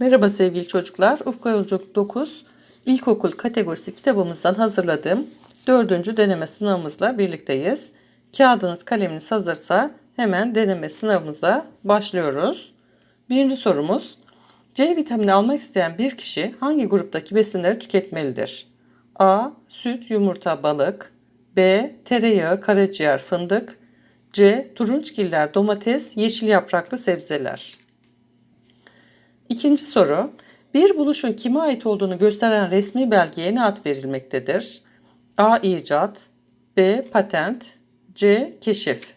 Merhaba sevgili çocuklar. Ufka Yolculuk 9 İlkokul kategorisi kitabımızdan hazırladığım dördüncü deneme sınavımızla birlikteyiz. Kağıdınız kaleminiz hazırsa hemen deneme sınavımıza başlıyoruz. Birinci sorumuz C vitamini almak isteyen bir kişi hangi gruptaki besinleri tüketmelidir? A. Süt, yumurta, balık B. Tereyağı, karaciğer, fındık C. Turunçgiller, domates, yeşil yapraklı sebzeler İkinci soru. Bir buluşun kime ait olduğunu gösteren resmi belgeye ne ad verilmektedir? A. icat B. Patent C. Keşif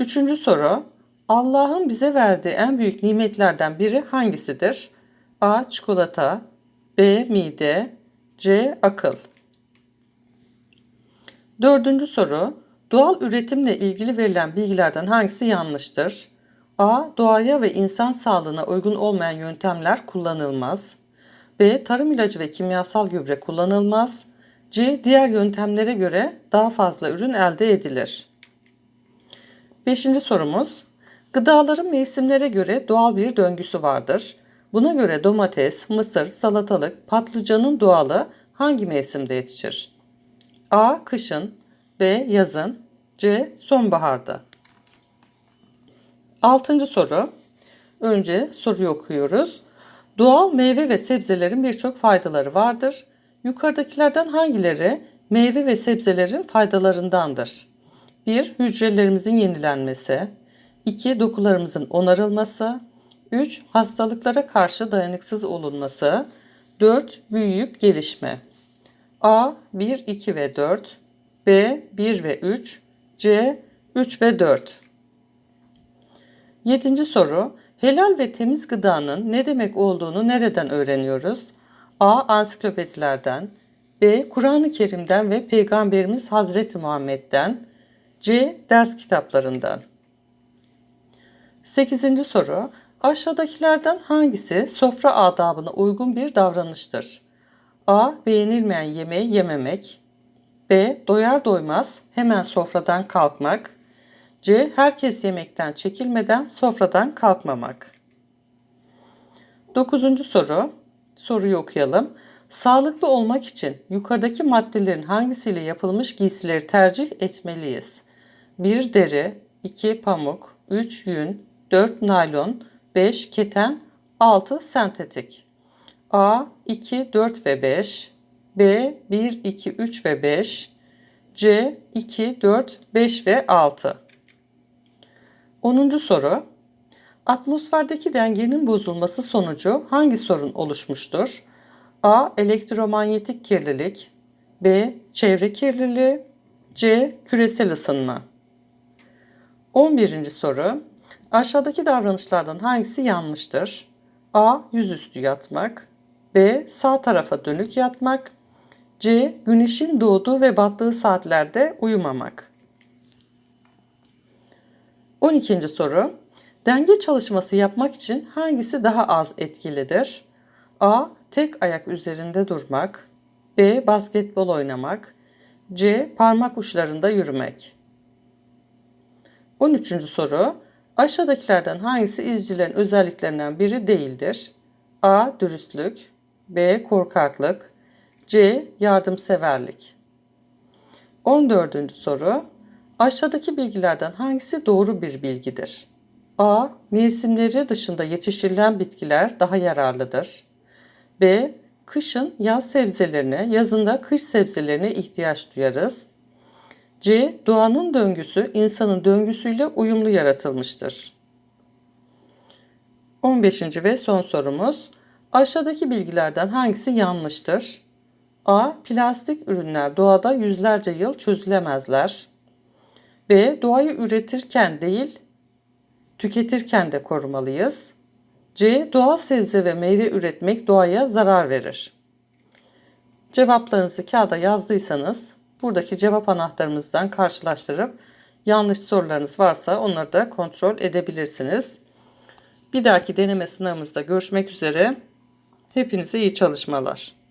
Üçüncü soru. Allah'ın bize verdiği en büyük nimetlerden biri hangisidir? A. Çikolata B. Mide C. Akıl Dördüncü soru. Doğal üretimle ilgili verilen bilgilerden hangisi yanlıştır? A. Doğaya ve insan sağlığına uygun olmayan yöntemler kullanılmaz. B. Tarım ilacı ve kimyasal gübre kullanılmaz. C. Diğer yöntemlere göre daha fazla ürün elde edilir. Beşinci sorumuz. Gıdaların mevsimlere göre doğal bir döngüsü vardır. Buna göre domates, mısır, salatalık, patlıcanın doğalı hangi mevsimde yetişir? A. Kışın B. Yazın C. Sonbaharda Altıncı soru. Önce soruyu okuyoruz. Doğal meyve ve sebzelerin birçok faydaları vardır. Yukarıdakilerden hangileri meyve ve sebzelerin faydalarındandır? 1. Hücrelerimizin yenilenmesi. 2. Dokularımızın onarılması. 3. Hastalıklara karşı dayanıksız olunması. 4. Büyüyüp gelişme. A. 1, 2 ve 4. B. 1 ve 3. C. 3 ve 4. Yedinci soru. Helal ve temiz gıdanın ne demek olduğunu nereden öğreniyoruz? A. Ansiklopedilerden B. Kur'an-ı Kerim'den ve Peygamberimiz Hazreti Muhammed'den C. Ders kitaplarından 8. soru. Aşağıdakilerden hangisi sofra adabına uygun bir davranıştır? A. Beğenilmeyen yemeği yememek B. Doyar doymaz hemen sofradan kalkmak C. Herkes yemekten çekilmeden sofradan kalkmamak. Dokuzuncu soru. Soruyu okuyalım. Sağlıklı olmak için yukarıdaki maddelerin hangisiyle yapılmış giysileri tercih etmeliyiz? 1. Deri 2. Pamuk 3. Yün 4. Naylon 5. Keten 6. Sentetik A. 2, 4 ve 5 B. 1, 2, 3 ve 5 C. 2, 4, 5 ve 6 10. soru. Atmosferdeki dengenin bozulması sonucu hangi sorun oluşmuştur? A. Elektromanyetik kirlilik B. Çevre kirliliği C. Küresel ısınma 11. soru. Aşağıdaki davranışlardan hangisi yanlıştır? A. Yüzüstü yatmak B. Sağ tarafa dönük yatmak C. Güneşin doğduğu ve battığı saatlerde uyumamak 12. soru. Denge çalışması yapmak için hangisi daha az etkilidir? A. Tek ayak üzerinde durmak. B. Basketbol oynamak. C. Parmak uçlarında yürümek. 13. soru. Aşağıdakilerden hangisi izcilerin özelliklerinden biri değildir? A. Dürüstlük. B. Korkaklık. C. Yardımseverlik. 14. soru. Aşağıdaki bilgilerden hangisi doğru bir bilgidir? A. Mevsimleri dışında yetiştirilen bitkiler daha yararlıdır. B. Kışın yaz sebzelerine, yazında kış sebzelerine ihtiyaç duyarız. C. Doğanın döngüsü insanın döngüsüyle uyumlu yaratılmıştır. 15. ve son sorumuz. Aşağıdaki bilgilerden hangisi yanlıştır? A. Plastik ürünler doğada yüzlerce yıl çözülemezler. B. Doğayı üretirken değil, tüketirken de korumalıyız. C. Doğal sebze ve meyve üretmek doğaya zarar verir. Cevaplarınızı kağıda yazdıysanız buradaki cevap anahtarımızdan karşılaştırıp yanlış sorularınız varsa onları da kontrol edebilirsiniz. Bir dahaki deneme sınavımızda görüşmek üzere. Hepinize iyi çalışmalar.